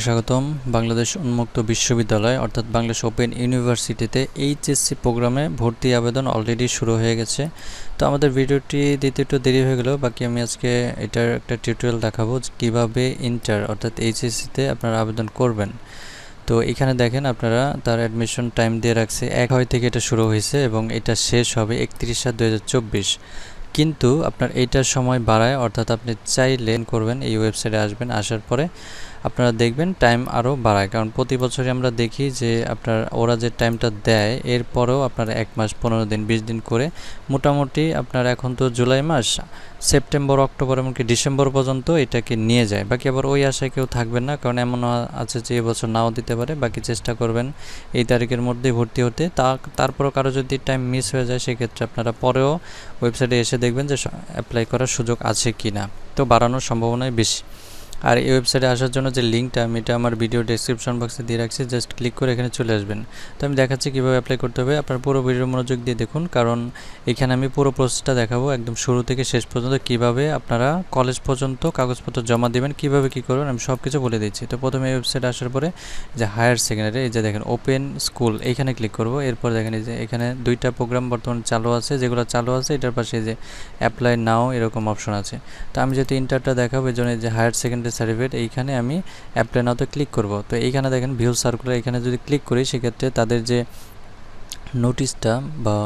স্বাগতম। বাংলাদেশ উন্মুক্ত বিশ্ববিদ্যালয়, অর্থাৎ বাংলাদেশ ওপেন ইউনিভার্সিটিতে এইচএসসি প্রোগ্রামে ভর্তি আবেদন অলরেডি শুরু হয়ে গেছে। তো আমাদের ভিডিওটি দিতে একটু দেরি হয়ে গেল, বাকি আমি আজকে এটার একটা টিউটোরিয়াল দেখাবো কীভাবে ইন্টার অর্থাৎ এইচএসসিতে আপনারা আবেদন করবেন। তো এখানে দেখেন আপনারা তার অ্যাডমিশন টাইম দিয়ে রাখছে এক হয় থেকে এটা শুরু হয়েছে এবং এটা শেষ হবে একত্রিশ সাত দু কিন্তু আপনার এইটার সময় বাড়ায়, অর্থাৎ আপনি চাইলে করবেন, এই ওয়েবসাইটে আসবেন, আসার পরে আপনারা দেখবেন টাইম আরও বাড়ায়। কারণ প্রতি বছরই আমরা দেখি যে আপনার, ওরা যে টাইমটা দেয়, এরপরেও আপনার এক মাস, পনেরো দিন, বিশ দিন করে মোটামুটি আপনার এখন তো জুলাই মাস, সেপ্টেম্বর, অক্টোবর এমনকি ডিসেম্বর পর্যন্ত এটাকে নিয়ে যায়। বাকি আবার ওই আশায় কেউ থাকবেন না, কারণ এমন আছে যে এবছর নাও দিতে পারে, বাকি চেষ্টা করবেন এই তারিখের মধ্যেই ভর্তি হতে। তা, তারপরও কারও যদি টাইম মিস হয়ে যায়, সেক্ষেত্রে আপনারা পরেও ওয়েবসাইটে এসে দেখবেন যে অ্যাপ্লাই করার সুযোগ আছে কি না তো বাড়ানোর সম্ভাবনাই বেশি। আর এই ওয়েবসাইটে আসার জন্য যে লিঙ্কটা আমি এটা আমার ভিডিও ডেসক্রিপশন বক্সে দিয়ে রাখছি জাস্ট ক্লিক করে এখানে চলে আসবেন। তো আমি দেখাচ্ছি কীভাবে অ্যাপ্লাই করতে হবে। আপনার পুরো ভিডিও মনোযোগ দিয়ে দেখুন, কারণ এখানে আমি পুরো প্রসেসটা দেখাবো একদম শুরু থেকে শেষ পর্যন্ত, কীভাবে আপনারা কলেজ পর্যন্ত কাগজপত্র জমা দেবেন, কীভাবে কি করবেন, আমি সব কিছু বলে দিচ্ছি। তো প্রথমে এই ওয়েবসাইটে আসার পরে যে হায়ার সেকেন্ডারি এই যে দেখেন ওপেন স্কুল এইখানে ক্লিক করব। এরপর দেখেন এই যে এখানে দুইটা প্রোগ্রাম বর্তমানে চালু আছে, যেগুলো চালু আছে, এটার পাশে যে অ্যাপ্লাই নাও এরকম অপশন আছে। তো আমি যেহেতু ইন্টারটা দেখাবো, এই জন্য যে হায়ার সেকেন্ডারি সার্টিফিকেট এইখানে আমি অ্যাপ্লাই নাওতে ক্লিক করব। তো এইখানে দেখেন ভিউ সার্কুলার এখানে যদি ক্লিক করি, সেক্ষেত্রে তাদের যে নোটিশটা বা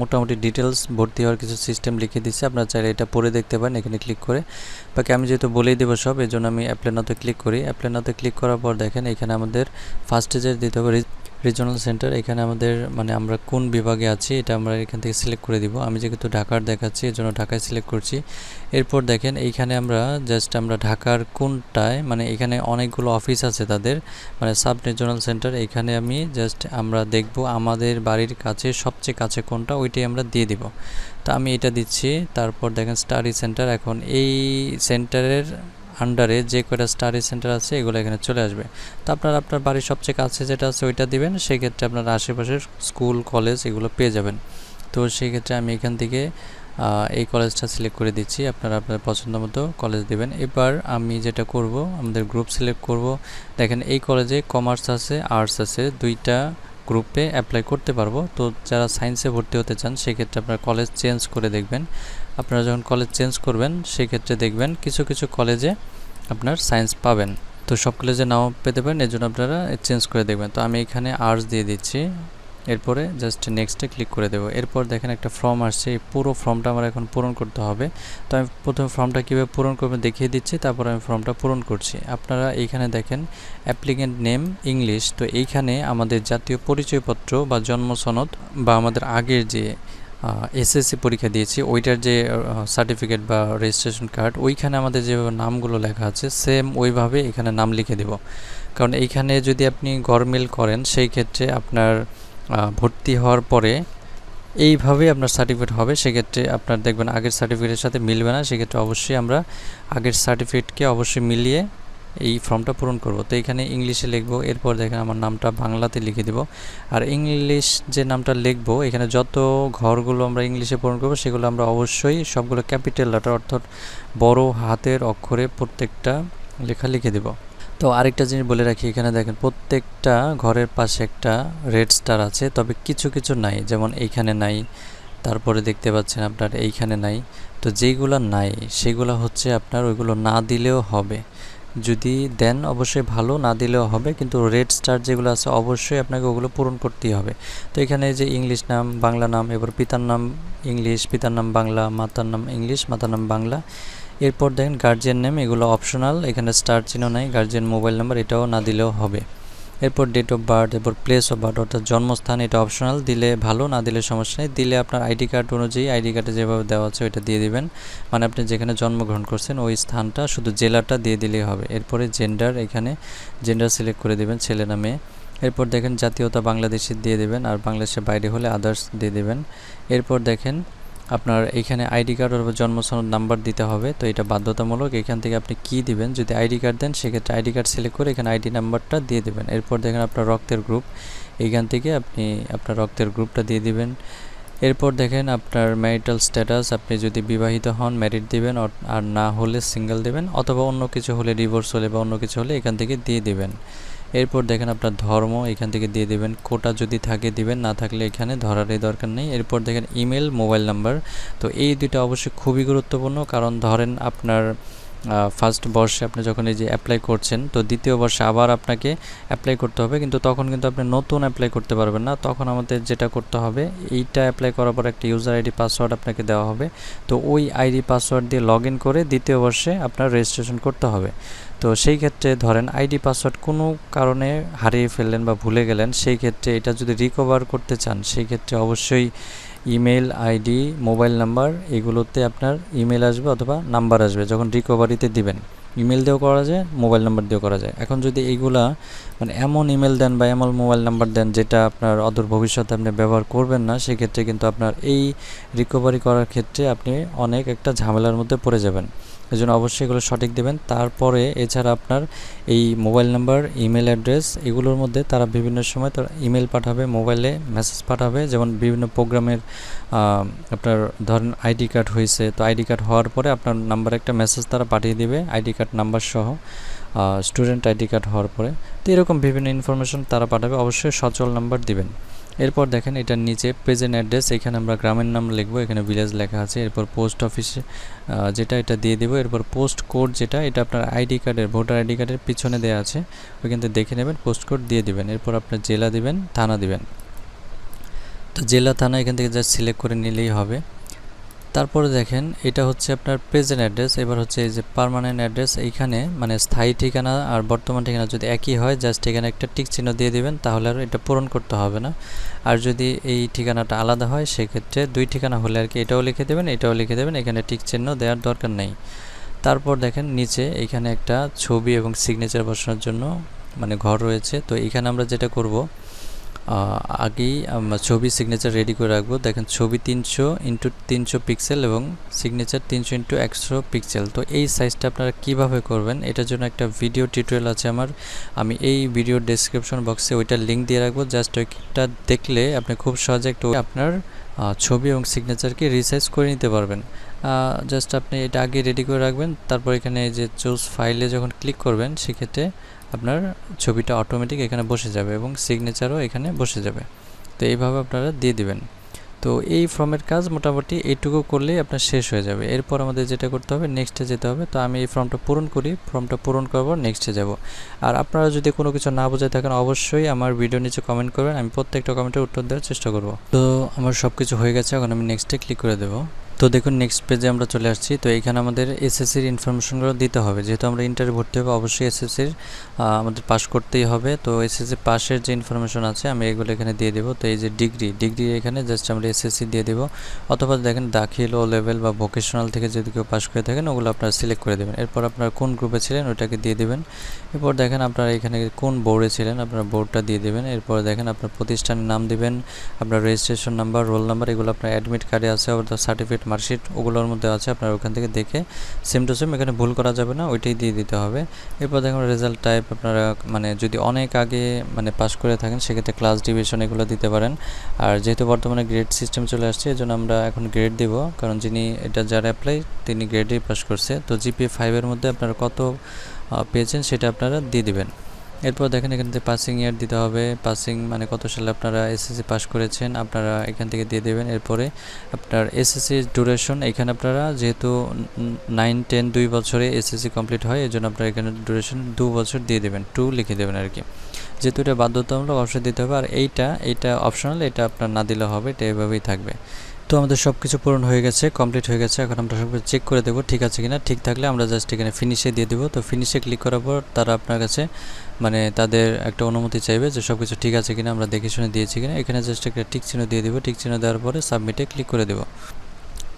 মোটামুটি ডিটেলস ভর্তি হওয়ার কিছু সিস্টেম লিখে দিচ্ছে। আপনারা চাইলে এটা পড়ে দেখতে পারেন, এখানে ক্লিক করে। বাকি আমি যেহেতু বলেই দেবো সব এই জন্য আমি অ্যাপ্লাই নাওতে ক্লিক করি। অ্যাপ্লাই নাওতে ক্লিক করার পর দেখেন এখানে আমাদের ফার্স্ট স্টেজের দিতে হবে রিজনাল সেন্টার এখানে আমাদের মানে আমরা কোন বিভাগে আছি, এটা আমরা এখান থেকে সিলেক্ট করে দিব। আমি যেহেতু ঢাকার দেখাচ্ছি এর জন্য ঢাকায় সিলেক্ট করছি। এরপর দেখেন, এইখানে আমরা জাস্ট আমরা ঢাকার কোনটায় মানে এখানে অনেকগুলো অফিস আছে তাদের মানে সাব রিজনাল সেন্টার এখানে আমি জাস্ট আমরা দেখব আমাদের বাড়ির কাছে সবচেয়ে কাছে কোনটা, ওইটাই আমরা দিয়ে দিব। তো আমি এটা দিচ্ছি, তারপর দেখেন স্টাডি সেন্টার এখন এই সেন্টারের আন্ডারে যে কয়টা স্টাডি সেন্টার আছে, এগুলো এখানে চলে আসবে। তো আপনার আপনার বাড়ির সবচেয়ে কাছে যেটা আছে, ওইটা দিবেন। সেক্ষেত্রে আপনার আশেপাশের স্কুল কলেজ এগুলো পেয়ে যাবেন। তো সেক্ষেত্রে আমি এখান থেকে এই কলেজটা সিলেক্ট করে দিচ্ছি। আপনারা আপনার পছন্দ মতো কলেজ দেবেন। এবার আমি যেটা করব, আমাদের গ্রুপ সিলেক্ট করব। দেখেন, এই কলেজে কমার্স আছে আর্টস আছে, দুইটা গ্রুপে অ্যাপ্লাই করতে পারব। তো যারা সায়েন্সে ভর্তি হতে চান, সেক্ষেত্রে আপনার কলেজ চেঞ্জ করে দেখবেন। আপনারা যখন কলেজ চেঞ্জ করবেন, সেক্ষেত্রে দেখবেন কিছু কিছু কলেজে আপনার সায়েন্স পাবেন। তো সব কলেজে নাও পেতে পারেন, এর জন্য আপনারা চেঞ্জ করে দেখবেন। তো আমি এখানে আর্টস দিয়ে দিচ্ছি। এরপরে জাস্ট নেক্সটে ক্লিক করে দেবো। এরপর দেখেন একটা ফর্ম আসছে। এই পুরো ফর্মটা আমার এখন পূরণ করতে হবে। তো আমি প্রথমে ফর্মটা কীভাবে পূরণ করবে দেখিয়ে দিচ্ছি। তারপর আমি ফর্মটা পূরণ করছি। আপনারা এইখানে দেখেন অ্যাপ্লিকেন্ট নেম ইংলিশ তো এইখানে আমাদের জাতীয় পরিচয়পত্র বা জন্ম সনদ বা আমাদের আগের যে এসএসসি পরীক্ষা দিয়েছি, ওইটার যে সার্টিফিকেট বা রেজিস্ট্রেশন কার্ড ওইখানে আমাদের যেভাবে নামগুলো লেখা আছে সেম ওইভাবে এখানে নাম লিখে দেব। কারণ এইখানে যদি আপনি গরমিল করেন, সেই ক্ষেত্রে আপনার ভর্তি হওয়ার পরে এইভাবে আপনার সার্টিফিকেট হবে। সেক্ষেত্রে আপনার দেখবেন আগের সার্টিফিকেটের সাথে মিলবে না। সেক্ষেত্রে অবশ্যই আমরা আগের সার্টিফিকেটকে অবশ্যই মিলিয়ে এই ফর্মটা পূরণ করব। তো এখানে ইংলিশে লিখব, এরপর দেখেন আমার নামটা বাংলাতে লিখে দিব। আর ইংলিশ যে নামটা লিখব, এখানে যত ঘরগুলো আমরা ইংলিশে পূরণ করব, সেগুলো আমরা অবশ্যই সবগুলো ক্যাপিটাল লেটার অর্থাৎ বড় হাতের অক্ষরে প্রত্যেকটা লেখা লিখে দেব। তো আরেকটা জিনিস বলে রাখি, এখানে দেখেন প্রত্যেকটা ঘরের পাশে একটা রেড স্টার আছে, তবে কিছু কিছু নাই। যেমন এইখানে নাই, তারপরে দেখতে পাচ্ছেন আপনার এইখানে নাই। তো যেইগুলো নাই, সেগুলো হচ্ছে আপনার ওইগুলো না দিলেও হবে। যদি দেন অবশ্যই ভালো, না দিলেও হবে, কিন্তু রেড স্টার যেগুলো আছে অবশ্যই আপনাকে ওগুলো পূরণ করতেই হবে। তো এখানে যে ইংলিশ নাম, বাংলা নাম, এবার পিতার নাম ইংলিশ পিতার নাম বাংলা, মাতার নাম ইংলিশ মাতার নাম বাংলা। এরপর দেখেন গার্জিয়ান নেম এগুলো অপশনাল এখানে স্টার চিহ্ন নাই গার্জিয়ান মোবাইল নাম্বার এটাও না দিলেও হবে। এরপর ডেট অফ বার্থ এরপর প্লেস অফ বার্থ অর্থাৎ জন্মস্থান, এটা অপশনাল দিলে ভালো, না দিলে সমস্যা নেই। দিলে আপনার আইডি কার্ড অনুযায়ী আইডি কার্ডে যেভাবে দেওয়া আছে ওইটা দিয়ে দিবেন। মানে আপনি যেখানে জন্মগ্রহণ করছেন, ওই স্থানটা শুধু জেলাটা দিয়ে দিলেই হবে। এরপরে জেন্ডার এখানে জেন্ডার সিলেক্ট করে দেবেন, ছেলে নামে এরপর দেখেন জাতীয়তা বাংলাদেশি দিয়ে দেবেন, আর বাংলাদেশের বাইরে হলে আদার্স দিয়ে দেবেন। এরপর দেখেন আপনার এখানে আইডি কার্ড অথবা জন্মসনদ নাম্বার দিতে হবে, তো এটা বাধ্যতামূলক। এখান থেকে আপনি কি দিবেন? যদি আইডি কার্ড দেন, সেক্ষেত্রে আইডি কার্ড সিলেক্ট করে এখানে আইডি নাম্বারটা দিয়ে দেবেন। এরপর দেখেন আপনার রক্তের গ্রুপ এইখান থেকে আপনি আপনার রক্তের গ্রুপটা দিয়ে দিবেন। এরপর দেখেন আপনার ম্যারিটাল স্ট্যাটাস আপনি যদি বিবাহিত হন ম্যারিড দিবেন আর না হলে সিঙ্গেল দেবেন, অথবা অন্য কিছু হলে ডিভোর্স হলে বা অন্য কিছু হলে এখান থেকে দিয়ে দিবেন। এরপর দেখেন আপনার ধর্ম, এখান থেকে দিয়ে দেবেন। কোটা যদি থাকে দিবেন, না থাকলে এখানে ধরারই দরকার নেই। এরপর দেখেন ইমেল মোবাইল নাম্বার তো এই দুটো অবশ্যই খুবই গুরুত্বপূর্ণ। কারণ ধরেন আপনার ফার্স্ট বর্ষে আপনি যখন এই যে অ্যাপ্লাই করছেন, তো দ্বিতীয় বর্ষে আবার আপনাকে অ্যাপ্লাই করতে হবে, কিন্তু তখন কিন্তু আপনি নতুন অ্যাপ্লাই করতে পারবেন না। তখন আমাদের যেটা করতে হবে, এইটা অ্যাপ্লাই করার পর একটা ইউজার আইডি পাসওয়ার্ড আপনাকে দেওয়া হবে। তো ওই আইডি পাসওয়ার্ড দিয়ে লগ করে দ্বিতীয় বর্ষে আপনার রেজিস্ট্রেশন করতে হবে। তো সেই ক্ষেত্রে ধরেন আইডি পাসওয়ার্ড কোনো কারণে হারিয়ে ফেললেন বা ভুলে গেলেন, সেই ক্ষেত্রে এটা যদি রিকভার করতে চান, সেই ক্ষেত্রে অবশ্যই ইমেল আইডি, মোবাইল নাম্বার, এগুলোতে আপনার ইমেল আসবে অথবা নাম্বার আসবে, যখন রিকভারিতে দিবেন। ইমেল দিয়েও করা যায়, মোবাইল নাম্বার দিয়েও করা যায়। এখন যদি এইগুলা মানে এমন ইমেল দেন বা এমন মোবাইল নাম্বার দেন যেটা আপনার অদূর ভবিষ্যতে আপনি ব্যবহার করবেন না, সেক্ষেত্রে কিন্তু আপনার এই রিকভারি করার ক্ষেত্রে আপনি অনেক একটা ঝামেলার মধ্যে পড়ে যাবেন। এই জন্য অবশ্যই এগুলো সঠিক দেবেন। তারপরে এছাড়া আপনার এই মোবাইল নাম্বার, ইমেল অ্যাড্রেস, এগুলোর মধ্যে তারা বিভিন্ন সময় তারা ইমেল পাঠাবে, মোবাইলে মেসেজ পাঠাবে। যেমন বিভিন্ন প্রোগ্রামের আপনার ধরেন আইডি কার্ড হয়েছে, তো আইডি কার্ড হওয়ার পরে আপনার নাম্বারে একটা মেসেজ তারা পাঠিয়ে দিবে, আইডি কার্ড নাম্বার সহ স্টুডেন্ট আইডি কার্ড হওয়ার পরে। তো এরকম বিভিন্ন ইনফরমেশন তারা পাঠাবে, অবশ্যই সচল নাম্বার দিবেন। এরপর দেখেন এটার নিচে প্রেজেন্ট অ্যাড্রেস এখানে আমরা গ্রামের নাম লিখব, এখানে ভিলেজ লেখা আছে, এরপর পোস্ট অফিসে যেটা এটা দিয়ে দেবো, এরপর পোস্ট কোড যেটা, এটা আপনার আইডি কার্ডের ভোটার আইডি কার্ডের পিছনে দেওয়া আছে, ওইখান থেকে দেখে নেবেন পোস্ট কোড দিয়ে দিবেন, এরপর আপনার জেলা দিবেন, থানা দিবেন। তো জেলা, থানা এখান থেকে জাস্ট সিলেক্ট করে নিলেই হবে। তারপরে দেখেন, এটা হচ্ছে আপনার প্রেজেন্ট অ্যাড্রেস এবার হচ্ছে এই যে পারমানেন্ট অ্যাড্রেস এইখানে মানে স্থায়ী ঠিকানা আর বর্তমান ঠিকানা যদি একই হয় জাস্ট এখানে একটা টিক চিহ্ন দিয়ে দিবেন, তাহলে আর এটা পূরণ করতে হবে না। আর যদি এই ঠিকানাটা আলাদা হয়, সেক্ষেত্রে দুই ঠিকানা হলে আর কি এটাও লিখে দেবেন, এটাও লিখে দেবেন, এখানে টিক চিহ্ন দেওয়ার দরকার নেই। তারপর দেখেন, নিচে এখানে একটা ছবি এবং সিগনেচার বসানোর জন্য মানে ঘর রয়েছে। তো এখানে আমরা যেটা করব আগেই ছবি সিগনেচার রেডি করে রাখব। দেখেন, ছবি তিনশো ইন্টু তিনশো পিক্সেল এবং সিগনেচার তিনশো ইন্টু একশো পিক্সেল তো এই সাইজটা আপনারা কীভাবে করবেন, এটার জন্য একটা ভিডিও টিউটোরিয়াল আছে আমার। আমি এই ভিডিও ডেসক্রিপশন বক্সে ওইটার লিঙ্ক দিয়ে রাখব। জাস্ট ওইটা দেখলে আপনি খুব সহজে একটা আপনার ছবি এবং সিগনেচারকে রিসাইজ করে নিতে পারবেন। জাস্ট আপনি এটা আগে রেডি করে রাখবেন। তারপর এখানে যে চুজ ফাইলে যখন ক্লিক করবেন, সেক্ষেত্রে আপনার ছবিটা অটোমেটিক এখানে বসে যাবে এবং সিগনেচারও এখানে বসে যাবে। তো এইভাবে আপনারা দিয়ে দিবেন। তো এই ফর্মের কাজ মোটামুটি এইটুকু করলেই আপনার শেষ হয়ে যাবে। এরপর আমাদের যেটা করতে হবে নেক্সটে যেতে হবে। তো আমি এই ফর্মটা পূরণ করি ফর্মটা পূরণ পর নেক্সটে যাব। আর আপনারা যদি কোনো কিছু না বোঝায় থাকেন, অবশ্যই আমার ভিডিও নিচে কমেন্ট করবেন। আমি প্রত্যেকটা কমেন্টের উত্তর দেওয়ার চেষ্টা করব। তো আমার সব কিছু হয়ে গেছে, এখন আমি নেক্সটে ক্লিক করে দেবো। তো দেখুন নেক্সট পেজে আমরা চলে আসছি। তো এখানে আমাদের এসএসসির ইনফরমেশনগুলো দিতে হবে। যেহেতু আমরা ইন্টারভিউ ভর্তি হবে, অবশ্যই এসএসসির আমাদের পাস করতেই হবে। তো এসএসসি পাশের যে ইনফরমেশন আছে, আমি এগুলো এখানে দিয়ে দেবো। তো এই যে ডিগ্রি ডিগ্রি এখানে জাস্ট আমরা এসএসসি দিয়ে দেবো। অথবা দেখেন দাখিল ও লেভেল বা ভোকেশনাল থেকে যদি কেউ পাস করে থাকেন, ওগুলো আপনারা সিলেক্ট করে দেবেন। এরপর আপনারা কোন গ্রুপে ছিলেন ওইটাকে দিয়ে দেবেন। এরপর দেখেন, আপনারা এখানে কোন বোর্ডে ছিলেন, আপনার বোর্ডটা দিয়ে দেবেন। এরপর দেখেন, আপনার প্রতিষ্ঠানের নাম দিবেন, আপনার রেজিস্ট্রেশন নাম্বার রোল নাম্বার এগুলো আপনার অ্যাডমিট কার্ডে আছে অর্থাৎ সার্টিফিকেট মার্কশিট ওগুলোর মধ্যে আছে, আপনার ওখান থেকে দেখে সেম টু সেম এখানে ভুল করা যাবে না, ওইটাই দিয়ে দিতে হবে। এরপর দেখুন রেজাল্ট টাইপ আপনারা মানে যদি অনেক আগে মানে পাস করে থাকেন, সেক্ষেত্রে ক্লাস ডিভিশন এগুলো দিতে পারেন। আর যেহেতু বর্তমানে গ্রেড সিস্টেম চলে আসছে, এই জন্য আমরা এখন গ্রেড দেব। কারণ যিনি এটা যারা অ্যাপ্লাই তিনি গ্রেডেই পাস করছে। তো জিপি ফাইভের মধ্যে আপনারা কত পেয়েছেন সেটা আপনারা দিয়ে দিবেন। এরপর দেখেন এখান থেকে পাসিং ইয়ার দিতে হবে। পাসিং মানে কত সালে আপনারা এসএসসি পাস করেছেন, আপনারা এখান থেকে দিয়ে দেবেন। এরপরে আপনার এসএসসি ডিউরেশন এখানে আপনারা যেহেতু নাইন টেন দুই বছরে এসএসসি কমপ্লিট হয় এই জন্য আপনারা এখানে ডিউরেশন দু বছর দিয়ে দেবেন টু লিখে দেবেন আর কি যেহেতু এটা বাধ্যতামূলক অবশ্যই দিতে হবে, আর এইটা এইটা অপশনাল এটা আপনার না দিলে হবে, এটা এভাবেই থাকবে। তো আমাদের সব কিছু পূরণ হয়ে গেছে কমপ্লিট হয়ে গেছে। এখন আমরা সব কিছু চেক করে দেবো, ঠিক আছে কিনা? ঠিক থাকলে আমরা জাস্ট এখানে ফিনিশে দিয়ে দেবো। তো ফিনিশে ক্লিক করার পর তারা আপনার কাছে মানে তাদের একটা অনুমতি চাইবে যে সব কিছু ঠিক আছে কিনা, আমরা দেখে শুনে দিয়েছি কিনা। এখানে জাস্ট একটা টিক চিহ্ন দিয়ে দেবো। টিক চিহ্ন দেওয়ার পরে সাবমিটে ক্লিক করে দেবো।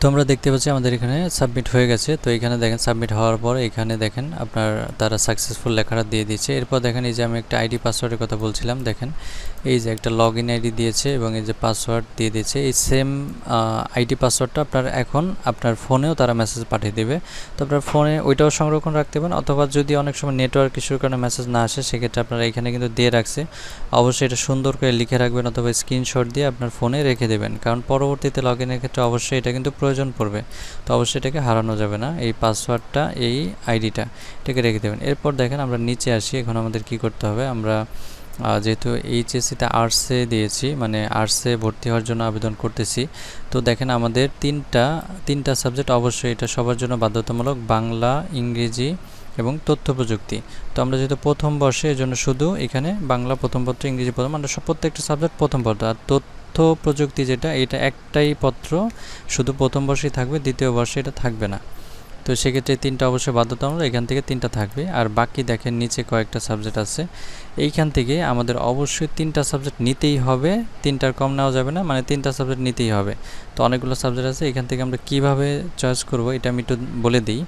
তো আমরা দেখতে পাচ্ছি আমাদের এখানে সাবমিট হয়ে গেছে। তো এখানে দেখেন সাবমিট হওয়ার পর এখানে দেখেন আপনার তারা সাকসেসফুল লেখাটা দিয়ে দিচ্ছে এরপর দেখেন এই যে আমি একটা আইডি পাসওয়ার্ডের কথা বলছিলাম, দেখেন এই যে একটা লগ ইন আইডি দিয়েছে এবং এই যে পাসওয়ার্ড দিয়ে দিয়েছে। এই সেম আইডি পাসওয়ার্ডটা আপনার এখন আপনার ফোনেও তারা মেসেজ পাঠিয়ে দেবে। তো আপনার ফোনে ওইটাও সংরক্ষণ রাখতে পারেন, অথবা যদি অনেক সময় নেটওয়ার্ক কিছুর কারণে মেসেজ না আসে, সেক্ষেত্রে আপনারা এখানে কিন্তু দিয়ে রাখছে। অবশ্যই এটা সুন্দর করে লিখে রাখবেন অথবা স্ক্রিনশট দিয়ে আপনার ফোনে রেখে দেবেন। কারণ পরবর্তীতে লগ ইনের ক্ষেত্রে অবশ্যই এটা কিন্তু প্রয়োজন। পড়বে, তো অবশ্যই এটাকে হারানো যাবে না। এই পাসওয়ার্ডটা, এই আইডিটা এটাকে রেখে দেবেন। এরপর দেখেন আমরা নিচে আসি, এখন আমাদের কি করতে হবে? আমরা যেহেতু এইচএসসিতে আর্টসে দিয়েছি মানে আর্টসে ভর্তি হওয়ার জন্য আবেদন করতেছি, তো দেখেন আমাদের তিনটা তিনটা সাবজেক্ট অবশ্যই এটা সবার জন্য বাধ্যতামূলক, বাংলা, ইংরেজি এবং তথ্য প্রযুক্তি। তো আমরা যেহেতু প্রথম বর্ষে এই জন্য শুধু এখানে বাংলা প্রথম পত্র, ইংরেজি প্রথম সব প্রত্যেকটা সাবজেক্ট প্রথম পত্র, আর তথ্য প্রযুক্তি যেটা, এটা একটাই পত্র, শুধু প্রথম বর্ষেই থাকবে, দ্বিতীয় বর্ষে এটা থাকবে না। তো সেক্ষেত্রে তিনটা অবশ্যই বাধ্যতামূলক, এখান থেকে তিনটা থাকবে। আর বাকি দেখেন, নিচে কয়েকটা সাবজেক্ট আছে। এইখান থেকে আমাদের অবশ্যই তিনটা সাবজেক্ট নিতেই হবে। তিনটার কম নেওয়া যাবে না মানে তিনটা সাবজেক্ট নিতেই হবে। তো অনেকগুলো সাবজেক্ট আছে, এখান থেকে আমরা কীভাবে চয়েস করব, এটা আমি একটু বলে দিই।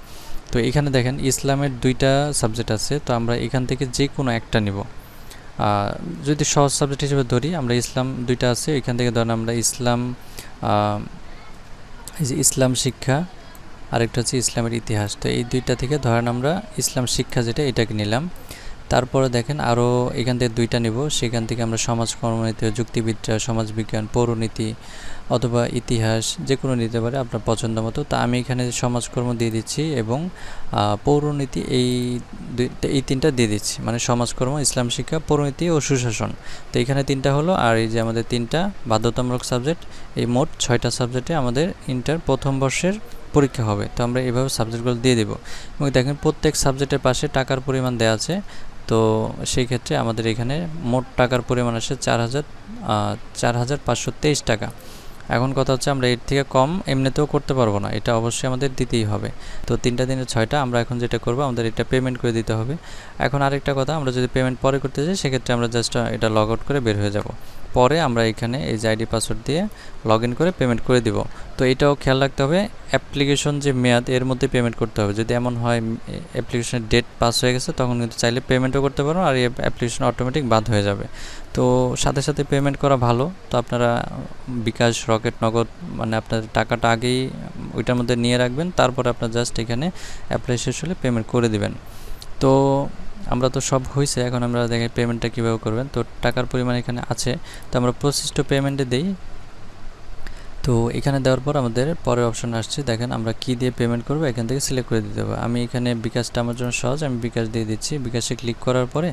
তো এখানে দেখেন, ইসলামের দুইটা সাবজেক্ট আছে, তো আমরা এখান থেকে যে কোনো একটা নিব। যদি সহজ সাবজেক্ট হিসেবে ধরি, আমরা ইসলাম দুইটা আছে, এখান থেকে ধরেন আমরা ইসলাম এই যে ইসলাম শিক্ষা, আরেকটা হচ্ছে ইসলামের ইতিহাস। তো এই দুইটা থেকে ধরেন আমরা ইসলাম শিক্ষা যেটা, এটাকে নিলাম। তারপরে দেখেন আরও এখান থেকে দুইটা নিব। সেখান থেকে আমরা সমাজ কর্মনীতি যুক্তিবিদ্যা, সমাজবিজ্ঞান, পৌরনীতি অথবা ইতিহাস যে কোনো নিতে পারে আপনার পছন্দ মতো। তা আমি এখানে সমাজকর্ম দিয়ে দিচ্ছি এবং পৌরনীতি এই এই তিনটা দিয়ে দিচ্ছি। মানে সমাজকর্ম, ইসলাম শিক্ষা, পৌরনীতি ও সুশাসন। তো এখানে তিনটা হলো আর এই যে আমাদের তিনটা বাধ্যতামূলক সাবজেক্ট, এই মোট ছয়টা সাবজেক্টে আমাদের ইন্টার প্রথম বর্ষের পরীক্ষা হবে। তো আমরা এভাবে সাবজেক্টগুলো দিয়ে দেবো। এবং দেখেন প্রত্যেক সাবজেক্টের পাশে টাকার পরিমাণ দেওয়া আছে। তো সেই ক্ষেত্রে আমাদের এখানে মোট টাকার পরিমাণ আসে চার হাজার চার হাজার পাঁচশো তেইশ টাকা। এখন কথা হচ্ছে আমরা এর থেকে কম এমনিতেও করতে পারব না, এটা অবশ্যই আমাদের দিতেই হবে। তো তিনটা দিনের ছয়টা আমরা এখন যেটা করব, আমাদের এটা পেমেন্ট করে দিতে হবে। এখন আরেকটা কথা, আমরা যদি পেমেন্ট পরে করতে চাই সেক্ষেত্রে আমরা জাস্ট এটা লগ আউট করে বের হয়ে যাব। পরে আমরা এখানে এই যে আইডি পাসওয়ার্ড দিয়ে লগ করে পেমেন্ট করে দিব। তো এটাও খেয়াল রাখতে হবে, অ্যাপ্লিকেশন যে মেয়াদ, এর মধ্যে পেমেন্ট করতে হবে। যদি এমন হয় অ্যাপ্লিকেশনের ডেট পাস হয়ে গেছে, তখন কিন্তু চাইলে পেমেন্টও করতে পারো আর এই অ্যাপ্লিকেশন অটোমেটিক বাদ হয়ে যাবে। তো সাথে সাথে পেমেন্ট করা ভালো। তো আপনারা বিকাশ, রকেট, নগদ মানে আপনার টাকাটা আগেই ওইটার মধ্যে নিয়ে রাখবেন। তারপরে আপনার জাস্ট এখানে অ্যাপ্লাই শেষ হলে পেমেন্ট করে দিবেন। তো আমরা তো সব হয়েছে এখন আমরা দেখে পেমেন্টটা কীভাবে করবেন। তো টাকার পরিমাণ এখানে আছে, তো আমরা প্রসেসড পেমেন্টে দিই। তো এখানে দেওয়ার পর আমাদের পরের অপশন আসছে, দেখেন আমরা কি দিয়ে পেমেন্ট করব, এখান থেকে সিলেক্ট করে দিতে হবে। আমি এখানে বিকাশটা আমার জন্য সহজ, আমি বিকাশ দিয়ে দিচ্ছি। বিকাশে ক্লিক করার পরে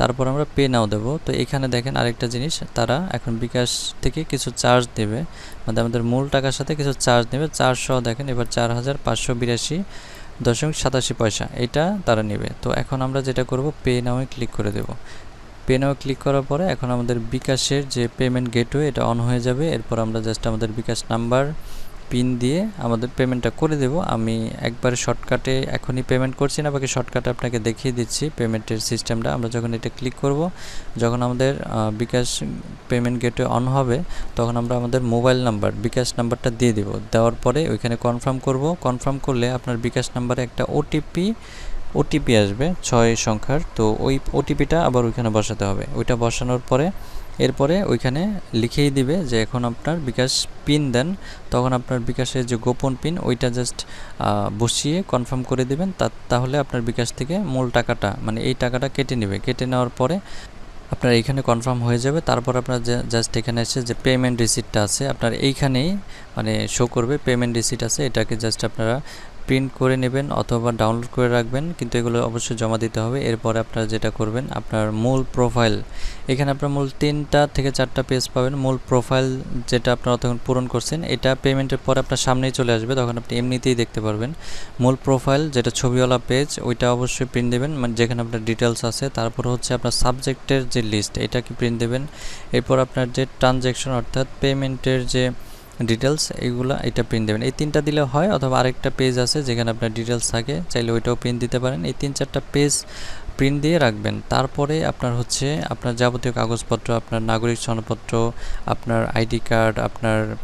তারপর আমরা পে নাও দেবো। তো এখানে দেখেন আরেকটা জিনিস, তারা এখন বিকাশ থেকে কিছু চার্জ দেবে। মানে আমাদের মূল টাকার সাথে কিছু চার্জ নেবে। সহ দেখেন এবার চার হাজার পাঁচশো বিরাশি দশমিক সাতাশি পয়সা, এটা তারা নেবে। তো এখন আমরা যেটা করব পে নামে ক্লিক করে দেব। পে নাও ক্লিক করার পরে এখন আমাদের বিকাশের যে পেমেন্ট গেটওয়ে এটা অন হয়ে যাবে। এরপর আমরা জাস্ট আমাদের বিকাশ নাম্বার পিন দিয়ে আমাদের পেমেন্টটা করে দেব। আমি একবারে শর্টকাটে এখনই পেমেন্ট করছি না, বাকি শর্টকাটে আপনাকে দেখিয়ে দিচ্ছি পেমেন্টের সিস্টেমটা আমরা যখন এটা ক্লিক করব, যখন আমাদের বিকাশ পেমেন্ট গেটে অন হবে, তখন আমরা আমাদের মোবাইল নাম্বার বিকাশ নাম্বারটা দিয়ে দেব। দেওয়ার পরে ওইখানে কনফার্ম করব। কনফার্ম করলে আপনার বিকাশ নাম্বারে একটা ওটিপি ওটিপি আসবে, ছয় সংখ্যার। তো ওই ওটিপিটা আবার ওইখানে বসাতে হবে। ওইটা বসানোর পরে এরপরে ওইখানে লিখেই দিবে যে এখন আপনার বিকাশ পিন দেন, তখন আপনার বিকাশের যে গোপন পিন ওইটা জাস্ট বসিয়ে কনফার্ম করে দেবেন, তা, তাহলে আপনার বিকাশ থেকে মূল টাকাটা মানে এই টাকাটা কেটে নেবে। কেটে নেওয়ার পরে আপনার এইখানে কনফার্ম হয়ে যাবে, তারপর আপনার জাস্ট এখানে এসে যে পেমেন্ট রিসিপ্টটা আছে, আপনার এইখানেই মানে শো করবে পেমেন্ট রিসিট আছে, এটাকে জাস্ট আপনারা প্রিন্ট করে নেবেন অথবা ডাউনলোড করে রাখবেন, কিন্তু এগুলো অবশ্যই জমা দিতে হবে। এরপরে আপনারা যেটা করবেন, আপনার মূল প্রোফাইল এখানে আপনার মূল তিনটা থেকে চারটা পেজ পাবেন। মূল প্রোফাইল যেটা আপনারা তখন পূরণ করছেন, এটা পেমেন্টের পরে আপনার সামনেই চলে আসবে, তখন আপনি এমনিতেই দেখতে পারবেন। মূল প্রোফাইল যেটা ছবিওয়ালা পেজ ওইটা অবশ্যই প্রিন্ট দেবেন মানে যেখানে আপনার ডিটেলস আছে। তারপর হচ্ছে আপনার সাবজেক্টের যে লিস্ট এটা কি প্রিন্ট দেবেন। এরপর আপনার যে ট্রানজ্যাকশন অর্থাৎ পেমেন্টের যে ডিটেলস এইগুলো এটা প্রিন্ট দেবেন। এই তিনটা দিলে হয় অথবা আরেকটা পেজ আছে যেখানে আপনার ডিটেলস থাকে, চাইলে ওইটাও প্রিন্ট দিতে পারেন। এই তিন চারটা পেজ প্রিন্ট দিয়ে রাখবেন। তারপরে আপনার হচ্ছে আপনার যাবতীয় কাগজপত্র, আপনার নাগরিক সনদপত্র, আপনার আইডি কার্ড, আপনার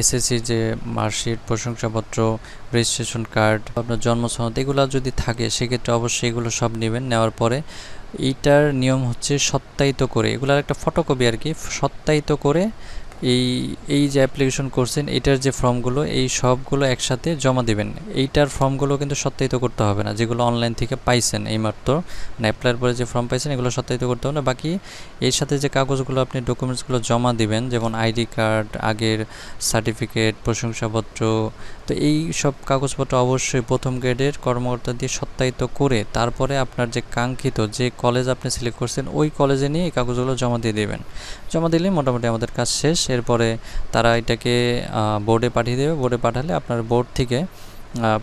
এসএসসি যে মার্কশিট, প্রশংসাপত্র রেজিস্ট্রেশন কার্ড আপনার জন্ম জন্মসনদ এগুলো যদি থাকে, সেক্ষেত্রে অবশ্যই এগুলো সব নেবেন। নেওয়ার পরে এইটার নিয়ম হচ্ছে সত্যায়িত করে। এগুলার একটা ফটোকপি আর কি। সত্যায়িত করে এই এই যে অ্যাপ্লিকেশন করছেন, এটার যে ফর্মগুলো এই সবগুলো একসাথে জমা দিবেন। এইটার ফর্মগুলো কিন্তু সত্যায়িত করতে হবে না, যেগুলো অনলাইন থেকে পাইছেন এইমাত্র। মানে অ্যাপ্লাইয়ের পরে যে ফর্ম পাইছেন, এগুলো সত্যায়িত করতে হবে না। বাকি এর সাথে যে কাগজগুলো আপনি ডকুমেন্টসগুলো জমা দিবেন, যেমন আইডি কার্ড আগের সার্টিফিকেট প্রশংসাপত্র, তো এই সব কাগজপত্র অবশ্যই প্রথম গ্রেডের কর্মকর্তা দিয়ে সত্যায়িত করে, তারপরে আপনার যে কাঙ্ক্ষিত যে কলেজ আপনি সিলেক্ট করছেন, ওই কলেজে নিয়ে এই কাগজগুলো জমা দিয়ে দেবেন। জমা দিলে মোটামুটি আমাদের কাজ শেষ। এরপরে তারা এটাকে বোর্ডে পাঠিয়ে দেবে। বোর্ডে পাঠালে আপনার বোর্ড থেকে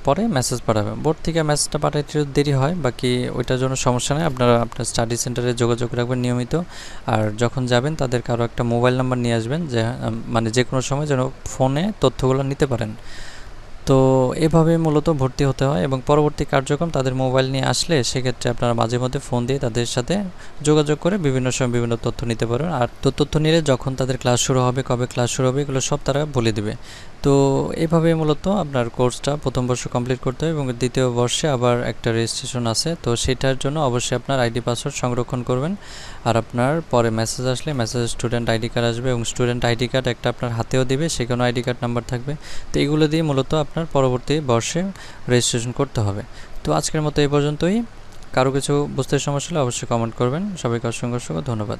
পরে মেসেজ পাঠাবে। বোর্ড থেকে মেসেজটা পাঠাতে দেরি হয়, বাকি ওইটার জন্য সমস্যা নেই। আপনারা আপনার স্টাডি সেন্টারে যোগাযোগ রাখবেন নিয়মিত। আর যখন যাবেন, তাদের কারও একটা মোবাইল নাম্বার নিয়ে আসবেন, যে মানে যে কোনো সময় যেন ফোনে তথ্যগুলো নিতে পারেন। তো এভাবে মূলত ভর্তি হতে হয় এবং পরবর্তী কার্যক্রম তাদের মোবাইল নিয়ে আসলে সেক্ষেত্রে আপনারা মাঝে মধ্যে ফোন দিয়ে তাদের সাথে যোগাযোগ করে বিভিন্ন সময় বিভিন্ন তথ্য নিতে পারবেন আর তো তথ্য নিলে যখন তাদের ক্লাস শুরু হবে, কবে ক্লাস শুরু হবে, এগুলো সব তারা বলে দেবে। তো এভাবে মূলত আপনার কোর্সটা প্রথম বর্ষ কমপ্লিট করতে হবে এবং দ্বিতীয় বর্ষে আবার একটা রেজিস্ট্রেশন আছে। তো সেটার জন্য অবশ্যই আপনার আইডি পাসওয়ার্ড সংরক্ষণ করবেন। আর আপনার পরে মেসেজ আসলে মেসেজ স্টুডেন্ট আইডি কার্ড আসবে এবং স্টুডেন্ট আইডি কার্ড একটা আপনার হাতেও দিবে, সেখানেও আইডি কার্ড নাম্বার থাকবে। তো এগুলো দিয়ে মূলত আপনার পরবর্তী বর্ষে রেজিস্ট্রেশন করতে হবে। তো আজকের মতো এই পর্যন্তই। কারও কিছু বুঝতে সমস্যা হলে অবশ্যই কমেন্ট করবেন। সবাইকে অসংখ্য অসংখ্য ধন্যবাদ।